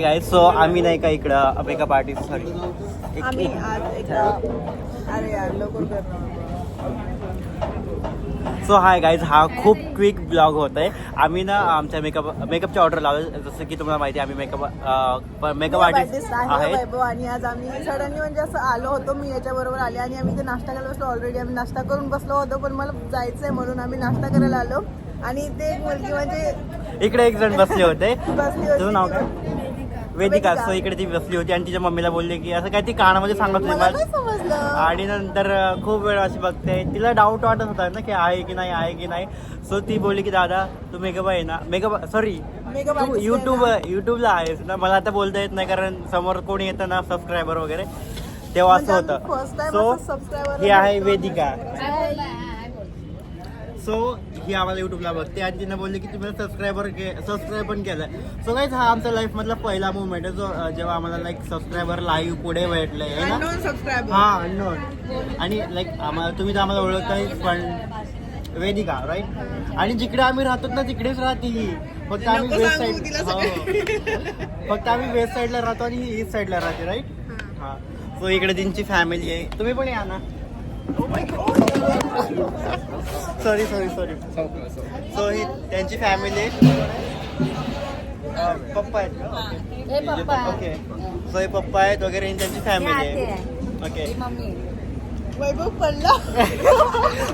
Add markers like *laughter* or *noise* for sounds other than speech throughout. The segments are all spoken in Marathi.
गाईज सो आम्ही नाही का इकडं आम्ही आज एका अरे यार लवकर करणार सो हाय गाईज हा खूप क्विक ब्लॉग होत आहे आम्ही ना आमच्या मेकअप मेकअपची ऑर्डर लावलं जसं की तुम्हाला माहिती आहे आम्ही मेकअप मेकअप आर्टिस्ट आहे आहेत. वैभव आणि आज आम्ही सडनली म्हणजे असं आलो होतो मी याच्या बरोबर आले आणि आम्ही ते नाश्ता करायला बसलो. ऑलरेडी आम्ही नाश्ता करून बसलो होतो पण मला जायचंय म्हणून आम्ही नाश्ता करायला आलो. आणि ते एक मुलगी म्हणजे इकडे एक जण बसले होते. बसली तुझं नाव काय? वेदिका. सो इकडे ती बसली होती आणि तिच्या मम्मीला बोलले की असं काय ती कानामध्ये सांगत होती आणि नंतर खूप वेळ अशी बघते. तिला डाऊट वाटत होता ना की आहे की नाही आहे की नाही. सो ती बोलली की दादा तू मेकअप आहे ना? मेकअप सॉरी तू युट्यूब? युट्यूबला आहेस ना? मला आता बोलता येत नाही कारण समोर कोणी येतं ना सबस्क्रायबर वगैरे तेव्हा असं म्हणजे होतं. फर्स्ट टाइम सो असं ही आहे वेदिका. सो ही आम्हाला युट्यूबला बघते. आणि तिने बोलली की तुम्ही सबस्क्रायबर सबस्क्राईब पण केलं सो काहीच हा आमचा लाईफ मधला पहिला मुवमेंट आहे जो जेव्हा आम्हाला लाईक सबस्क्रायबर लाईव्ह पुढे भेटले आहे ना? हा अननोन आणि लाईक आम्हाला तुम्ही तर आम्हाला ओळखताय पण वेदिका राईट आणि जिकडे आम्ही राहतो ना तिकडेच राहते ही. फक्त आम्ही वेस्ट साईड फक्त आम्ही वेस्ट साईडला राहतो आणि ही ईस्ट साईडला राहते राईट हा. सो इकडे त्यांची फॅमिली आहे. तुम्ही पण या ना. सॉरी सॉरी सॉरी सो ही त्यांची फॅमिली पप्पा आहेत का? पप्पा ओके सो हे पप्पा आहेत वगैरे त्यांची फॅमिली आहे. ओके मम्मी वैभव पडला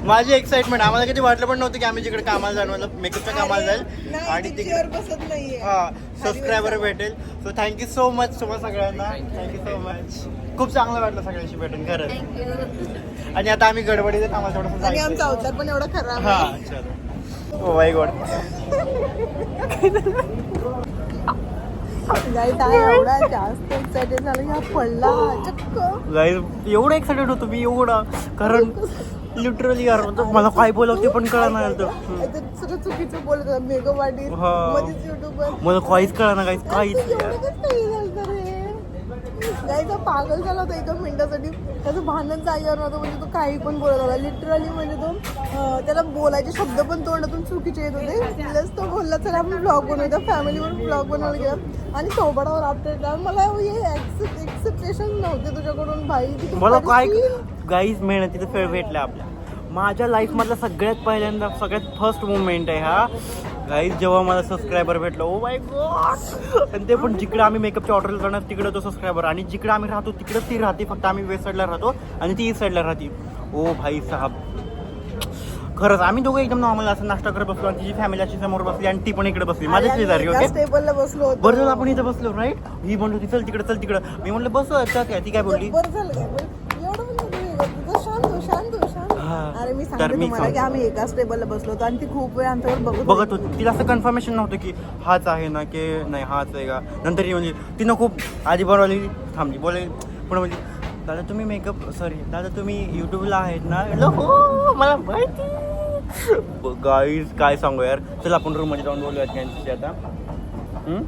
*laughs* माझी एक्साइटमेंट आम्हाला कधी वाटलं पण नव्हतं की आम्ही जिकडे कामाला जाणार मतलब मेकअपच्या कामाला जाईल. आणि तिकडे बसत नाहीये. हा सबस्क्रायबर भेटेल. सो थँक्यू सो मच तुम्हाला सगळ्यांना. थँक्यू सो मच खूप चांगलं वाटलं सगळ्यांशी भेटून खरंच. थँक्यू आणि आता आम्ही गडबडीत आम्हाला थोडंसं आणि. आमचा अवतार पण एवढा खराब हा चलो. Oh my god. एवढा जास्त एक्साइटेड झाला हा पडला चक्क. एवढं एक्साइटेड होतो मी एवढा. कारण लिटरली यार मतलब मला काय बोलावं ते पण कळणार *laughs* सगळं चुकीचं बोलत हा. युट्यूबर मला काहीच कळणार काहीच काहीच गाईचा पागल झाला होता एका मिनिटासाठी त्याचं भांडण जागेवर नव्हतं म्हणजे तो काही पण बोलत होता. लिटरली म्हणजे तो त्याला बोलायचे शब्द पण तोंडातून चुकीचे येत होते. प्लस तो बोलला चला आपण ब्लॉग बनवूया. फॅमिलीवर ब्लॉग बनवायला गेला आणि चौबडावर आपल्या मला हे एक्सेप्टेशन नव्हते तुझ्याकडून भाई. मला काय. गाईज मेहनतीचं फेळ भेटलं आपल्या. माझ्या लाईफमधला सगळ्यात पहिल्यांदा सगळ्यात फर्स्ट मुवमेंट आहे हा. गाईज जेव्हा मला सबस्क्रायबर भेटलं ओ माय गॉड आणि ते पण जिकडे आम्ही मेकअपची ऑर्डर करणार तिकडे तो सबस्क्रायबर आणि जिकडे आम्ही राहतो तिकडे ती राहते फक्त आम्ही वेस्ट साईडला राहतो आणि ती ईस्ट साईडला राहते. ओ भाई साहब. खरंच आम्ही दोघं एकदम नॉर्मल असं नाश्ता करत बसलो आणि तिची फॅमिली अशी समोर बसली आणि ती पण इकडे बसली. माझ्या शेजारी ओके बसलो होतो. बरं झालं आपण इथं बसलो राईट ही म्हणत होती चल तिकडे चल तिकडं. मी म्हणलं बसू काय ती काय बोलली? बरं झालं काय एवढं शांत शांत. अरे मी तर सांगते मी तुम्हाला की सांगतो. आम्ही एकाच टेबलला बसलो होतो आणि ती खूप वेळ आमच्यावर बघत बघत होती. तिला असं कन्फर्मेशन नव्हतं की हाच आहे ना की नाही हाच आहे का? नंतर ही म्हणजे तिनं खूप आधी बनवली थांबली बोले. पण म्हणजे दादा तुम्ही मेकअप सॉरी दादा तुम्ही युट्यूबला आहेत ना? हो मला माहिती. गाईज काय सांगू यार. चल आपण रूममध्ये जाऊन बोलूयात त्यांच्याशी आता. हम्म?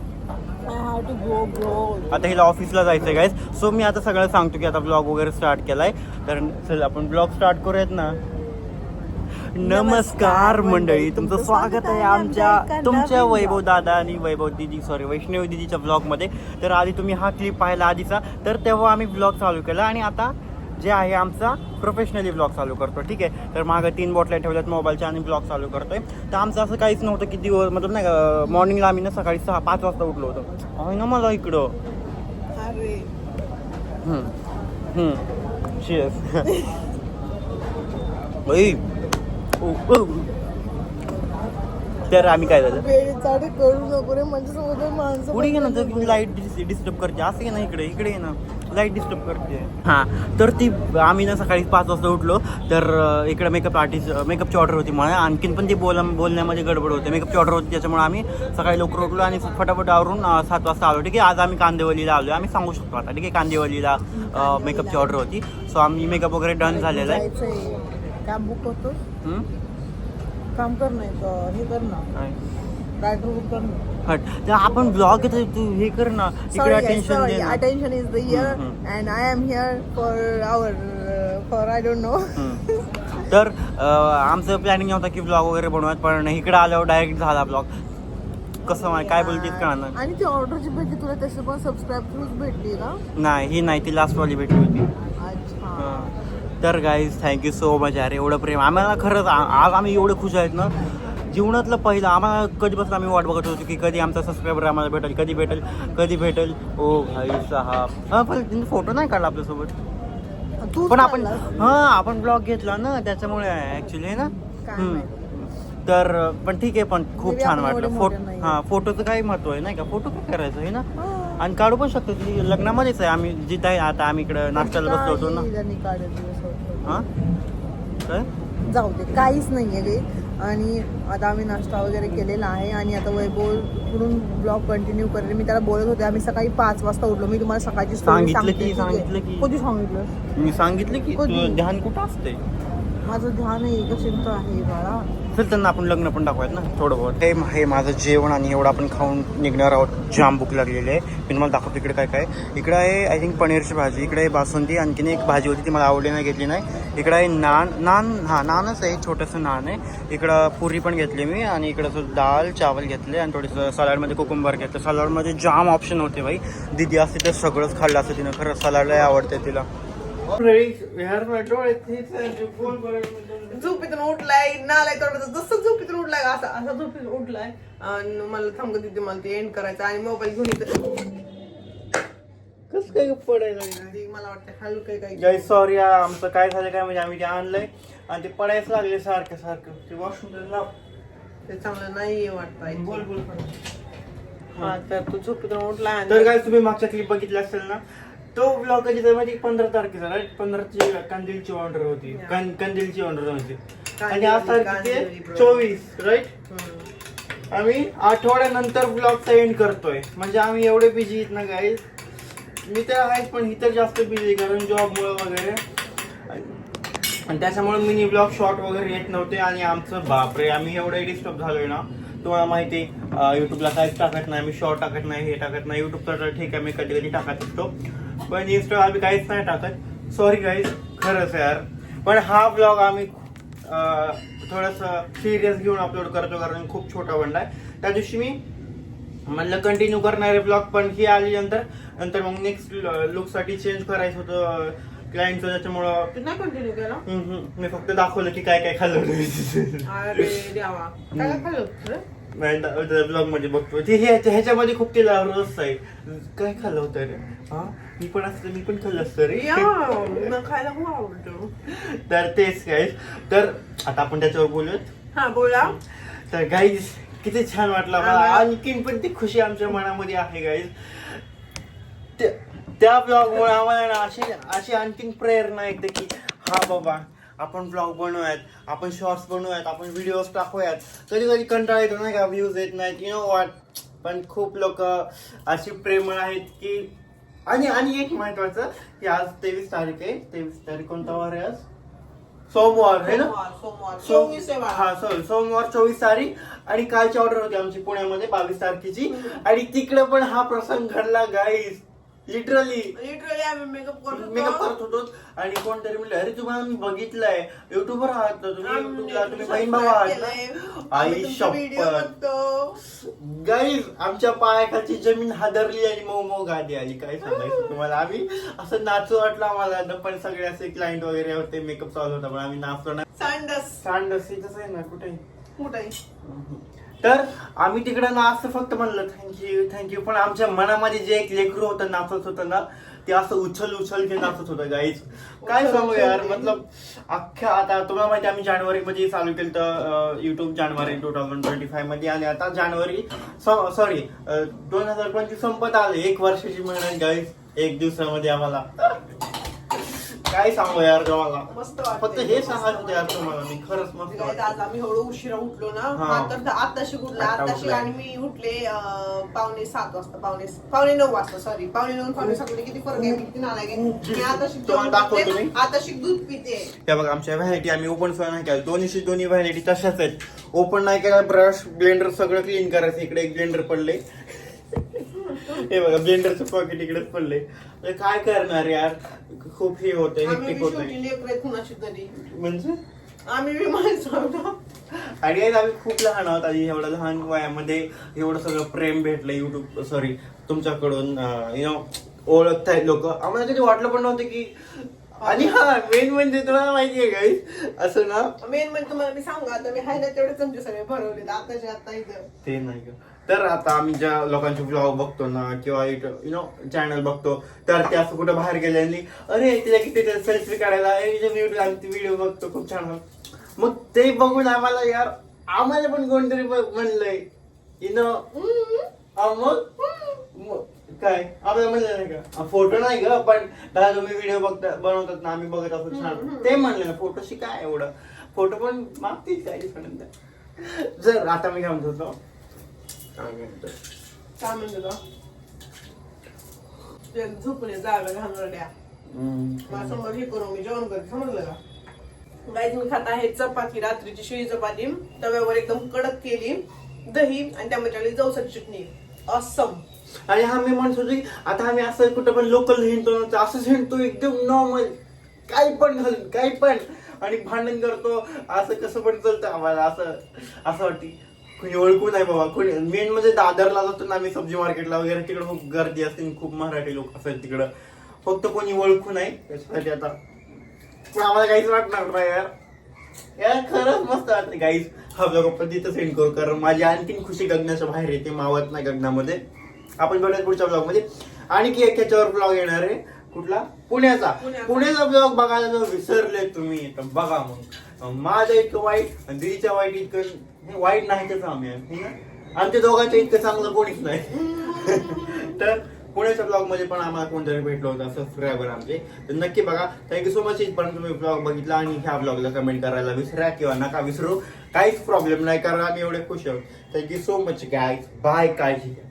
आता हिला ऑफिसला जायचं आहे गाईज सो मी आता सगळं सांगतो की आता ब्लॉग वगैरे स्टार्ट केलाय. तर चल आपण ब्लॉग स्टार्ट करूयात ना. नमस्कार मंडळी. तुमचं स्वागत आहे आमच्या तुमच्या वैभव दादा आणि वैभव दिदी सॉरी वैष्णवी दिदीच्या ब्लॉगमध्ये तर आधी तुम्ही हा क्लिप पाहिला आधीचा. तर तेव्हा आम्ही ब्लॉग चालू केला आणि आता जे आहे आमचा प्रोफेशनली ब्लॉग चालू करतो ठीक आहे? तर मागं तीन बॉटल्या ठेवल्यात मोबाईलच्या आणि ब्लॉग चालू करतोय. तर आमचं असं काहीच नव्हतं की दिवस मतलब नाही का मॉर्निंगला आम्ही ना सकाळी सहा पाच वाजता उठलो होतो. आहे ना मला इकडं. *laughs* तर आम्ही काय झालं? करू नको रे म्हणजे लाइट डिस्टर्ब करते. असं ना इकडे इकडे ना. लाइट डिस्टर्ब करते. हां तर ती आम्ही ना सकाळी पाच वाजता उठलो तर इकडे मेकअप आर्टिस्ट मेकअपची ऑर्डर होती मला आणखीन पण ती बोला बोलण्यामध्ये गडबड होते. मेकअपची ऑर्डर होती त्याच्यामुळे आम्ही सकाळी लवकर उठलो आणि फटाफट आवरून सात वाजता आलो. ठीक आहे आज आम्ही कांदेवलीला आलो आम्ही सांगू शकतो आता. ठीक आहे कांदेवलीला मेकअपची ऑर्डर होती. सो आम्ही मेकअप वगैरे डन झालेला आहे. कॅब बुक हम्म? काम कर नाही हे कर ना. हट. आपण ब्लॉग तू हे कर ना. इकडे अटेन्शन दे ना. Attention is the year. And I am here for hour for I don't know hmm. तर अं, आमचं प्लॅनिंग नव्हतं की ब्लॉग वगैरे बनवत पण इकडे आल्यावर डायरेक्ट झाला ब्लॉग कसं मा- काय बोलतीस का ना आणि ती ऑर्डरची भेटली तुला तशी पण सबस्क्राईब थ्रूच भेटली का नाही ही नाही ती लास्टवाली भेटली होती. अच्छा. हां. तर गाईज थँक्यू सो मच यार एवढं प्रेम. आम्हाला खरंच आ- आज आम्ही एवढे खुश आहेत ना. जीवनातलं पहिलं आम्हाला कधीपासून आम्ही वाट बघत होतो की कधी आमचा सबस्क्रायबर आम्हाला भेटेल कधी भेटेल कधी भेटेल? ओ भाई साहेब. हां पण तिने फोटो नाही काढला आपल्यासोबत? तू पण आपण हां आपण ब्लॉग घेतला ना त्याच्यामुळे ॲक्च्युली ना. तर पण ठीक आहे पण खूप छान वाटलं. फोटो नाही. हां फोटोचं काही महत्त्व आहे नाही का? फोटो काय करायचं आहे ना? आणि काढू पण शकतो ती लग्नामध्येच आहे. आम्ही जिथं आहे आता आम्ही इकडं नाश्त्याला बसलो होतो ना. हां? काय? जाऊ दे काहीच नाहीये गे आणि आता आम्ही नाश्ता वगैरे केलेला आहे आणि आता वैभव पुढून ब्लॉग कंटिन्यू करेल. मी त्याला बोलत होते आम्ही सकाळी पाच वाजता उठलो. मी तुम्हाला सकाळची सांगितलं की- की. कधी सांगितलं? मी सांगितलं की ध्यान कुठं असते माझं ध्यान एकचिंत आहे बाळा. चल त्यांना आपण लग्न पण दाखवायत ना थोडं बहुत. हे हे माझं जेवण आणि एवढं आपण खाऊन निघणार आहोत. जाम भूक लागलेली आहे. मी तुम्हाला दाखवतो इकडे काय काय. इकडं आहे आय थिंक पनीरची भाजी. इकडे आहे बासुंदी. आणखीन एक भाजी होती ती मला आवडली नाही घेतली नाही. इकडं आहे नान नान हां नानच आहे. छोटंसं नान आहे. इकडं पुरी पण घेतली मी आणि इकडं दाल चावल घेतले आणि थोडंसं सलाडमध्ये कोकुंबर घेतलं. सलाडमध्ये जाम ऑप्शन होते भाई. दिदी असते तर सगळंच खाल्लं असतं तिनं. खरं सलाडला आवडते तिला. झोपेतून उठलाय नालाय तोंडाचा जसं झोपेतून उठलाय असा असा झोपेतून उठलाय. आणि मला थांबत तिथे मला ते एंड करायचं आणि मोबाईल घेऊन येतं कसं काय पडायला मला वाटतं खालू काही काही सॉरी आमचं काय झालं काय म्हणजे आम्ही ते आणलंय आणि ते पडायच लागले सारखं सारखं. ते वॉशरूम लाव. ते चांगलं नाही वाटत बोल बोल हा तर तू झोपेतून उठलाय तर काय तुम्ही मागच्या क्लिप बघितला असेल ना तो ब्लॉग कधी तर माहिती पंधरा तारखेचा राईट पंधराची कंदीलची ऑर्डर होती. कं- कंदीलची ऑर्डर होती. आणि आज तारीख. चोवीस राईट. आम्ही आठवड्यानंतर ब्लॉगचा एंड करतोय. म्हणजे आम्ही एवढे बिझी आहेत ना गाईज मी तर आहेच पण ही तर जास्त बिझी कारण जॉबमुळे वगैरे. आणि त्याच्यामुळे मिनी ब्लॉग शॉर्ट वगैरे येत नव्हते. आणि आमचं बापरे आम्ही एवढे डिस्टर्ब झालोय ना. तुम्हाला माहिती आहे युट्यूबला काहीच टाकत नाही मी शॉर्ट टाकत नाही हे टाकत नाही. युट्यूबचा तर ठीक आहे मी कधी कधी टाकत असतो. पण इंस्टा आम्ही काहीच नाही टाकत. सॉरी गाईज खरंच यार. पण हा ब्लॉग आम्ही थोडंसं सिरियस घेऊन अपलोड करतो कारण खूप छोटा बनलाय त्या दिवशी मी म्हणलं कंटिन्यू करणारे ब्लॉग पण ही आली नंतर नंतर मग नेक्स्ट लुकसाठी चेंज करायचं होतं क्लायंटचं त्याच्यामुळं तू नाही कंटिन्यू केला. मी फक्त दाखवलं की काय काय खाल्लं अरे देवा. काय काय खाल्लं होतं रे? ब्लॉगमध्ये बघतो. ते हे- ह्याच्यामध्ये खूप तिला रस आहे. काय खाल्लं होतं रे? हा? मी पण असतं मी पण खाल्लं असतं रे. या, मला खायला खूप आवडतं. तर तेच काय तर आता आपण त्याच्यावर बोलूयात. हा बोला. तर गाईज किती छान वाटलं मला. आणखीन पण ती खुशी आमच्या मनामध्ये आहे गाईज त्या ब्लॉग मुळे आम्हाला ना अशी अशी आणखीन प्रेरणा येते की हा बाबा आपण ब्लॉग बनवूयात आपण शॉर्ट्स बनवूयात आपण व्हिडिओज टाकूयात. कधी कधी कंटाळा येतो नाही का व्ह्यूज येत नाहीत यु नो वॉट पण खूप लोक अशी प्रेमळ आहेत की आणि आणि एक महत्वाचं की आज तेवीस तारीख आहे. तेवीस तारीख कोणता वार आहे आज? सोमवार आहे ना? सोमवार चोवीस आहे बाळा. हा सॉरी सोमवार चोवीस तारीख. आणि कालची ऑर्डर होती आमची पुण्यामध्ये बावीस तारखेची. आणि तिकडे पण हा प्रसंग घडला गाईस लिटरली लिटरली आम्ही मेकअप करत मेकअप होतो. करत होतो. आणि कोणतरी म्हणलं अरे तुम्हाला मी बघितलंय. युट्यूबर आहात ना तुम्ही? आम्ही युट्यूबला तुम्ही बहीण भाऊ आहात केलंय. ना? आम्ही आई तुमचे video शपथ. बघतो. गाईज आमच्या पायाखालची जमीन हादरली आणि मऊ मऊ गादी आली. काय सांगायचं तुम्हाला? आम्ही असं नाचू वाटलं आम्हाला. न पण सगळे असे क्लायंट वगैरे होते. मेकअप चालू होता पण आम्ही नाचलो नाही सांडस सांडस इथंच आहे ना. कुठे कुठे तर आम्ही तिकडं नाचतं फक्त म्हणलं थँक्यू थँक्यू पण आमच्या मनामध्ये जे एक लेकरू होतं नाचत होतं ना ते असं उछल उछल के नाचत होतं गाईच काय सांगू यार. मतलब अख्ख्या आता तुम्हाला माहिती आम्ही जानेवारी मध्ये चालू केलं तर युट्यूब जानेवारी टू थाउजंड ट्वेंटी फाईव्हमध्ये आणि आता जानेवारी सॉरी दोन हजार पंचवीस संपत आले. एक वर्षाची मेहनत गाईस एक दिवसामध्ये आम्हाला. काय सांगू यार तुम्हाला मस्त फक्त. हे सांगायचं होतं यार तुम्हाला मी खरंच मस्त वाटतं. आज आम्ही एवढं उशिरा उठलो ना हा. हा तर आताशी उठला आता आताशी उठलाय. आणि मी उठले अं, पावणे सात वाजता पावणे पावणे नऊ वाजता सॉरी पावणे नऊ आणि पावणे सात मध्ये किती फरक आहे मी किती नालायक आहे. मी आताशी तुम्हाला दाखवतो मी. आताशी दूध पिते हे बघा आमच्या व्हॅनिटी आम्ही ओपन सुद्धा नाही केलं दोन्हीशी दोन्ही व्हॅनिटी तशाच आहेत ओपन नाही केला ब्रश ब्लेंडर सगळं क्लीन करायचं इकडे एक ब्लेंडर पडले हे बघा ब्लेंडरचं पॉकेट इकडेच पडले काय करणार यार? खूप हे होते आम्ही हेक्टिक बी होते शेवटी लेकरं आहेत कुणाची तरी. म्हणजे? आम्ही बी माणसं आहोत. आणि आम्ही खूप लहान आहोत आणि एवढं लहान वयामध्ये एवढं सगळं प्रेम भेटलं युट्यूब सॉरी तुमच्याकडून यु नो ओळखतायत लोक. आम्हाला कधी वाटलं पण नव्हतं की आणि हा मेन म्हणजे तुम्हाला माहिती आहे गाईस असं ना? मेन म्हणजे तुम्हाला मी सांगू आता मी हाय ना तेवढे सगळे भरवले आताचे आता इथं. ते नाही का? तर आता आम्ही ज्या लोकांचे ब्लॉग बघतो ना किंवा यु नो चॅनल बघतो तर ते असं कुठं बाहेर गेल्याने अरे तिला किती सेल्फी काढायला व्हिडिओ बघतो खूप छान मग ते बघून आम्हाला यार आम्हाला पण कोणतरी म्हणलंय यु नो मग काय? आपल्याला म्हणलं नाही का? फोटो नाही ग पण दादा तुम्ही व्हिडिओ बघता बनवतात ना आम्ही बघत असतो छान. ते म्हणलं ना फोटोशी काय एवढं. फोटो पण मागतील काही जर आता मी काय म्हणत होतो काय म्हणतो? तो? जागा हे करून मी जेवण करते समजलं का गाईज मी खात आहे चपाती रात्रीची शिळी चपाती तव्यावर एकदम कडक केली दही आणि त्यामध्ये टाकली जवसाची चटणी असम आणि हा मी म्हणत होतो आता आम्ही असं कुठं पण लोकल हिंडतो असंच हिंडतो एकदम नॉर्मल काही पण घालून काही पण आणि भांडण करतो असं कसं पण चालतं आम्हाला असं असं वाटतं कोणी ओळखू नाही बाबा. कोणी मेन म्हणजे दादरला जातो ना आम्ही सब्जी मार्केटला वगैरे तिकडे खूप गर्दी असते आणि खूप मराठी लोक असतात तिकडं. फक्त कोणी ओळखू नाही. त्याच्यासाठी आता पण आम्हाला काहीच वाटणार नाही यार. यार खरंच मस्त वाटतं गाईज हा ब्लॉग आपण तिथं सेंड करू कारण माझी आणखीन खुशी गगनाच्या बाहेर येते मावत नाही गगनामध्ये. आपण भेटूया पुढच्या ब्लॉगमध्ये. आणखी एक याच्यावर ब्लॉग येणार आहे. कुठला? पुण्याचा. पुण्याचा. पुण्याचा ब्लॉग बघायला जर विसरले तुम्ही. तर बघा मग. माझं इतकं वाईट आणि दिदीच्या वाईट इतकं वाईट नाही तर आम्ही आमच्या दोघांचं इतकं चांगलं कोणीच नाही. *laughs* तर पुण्याच्या ब्लॉगमध्ये पण आम्हाला कोणतरी भेटलं होतं सबस्क्रायबर आमचे. तर नक्की बघा. थँक्यू सो मच इथपर्यंत तुम्ही ब्लॉग बघितला आणि ह्या ब्लॉगला कमेंट करायला विसरा किंवा नका विसरू. काहीच प्रॉब्लेम नाही. कारण आम्ही एवढे खुश आहोत. Thank you so much guys bye काळजी घ्या.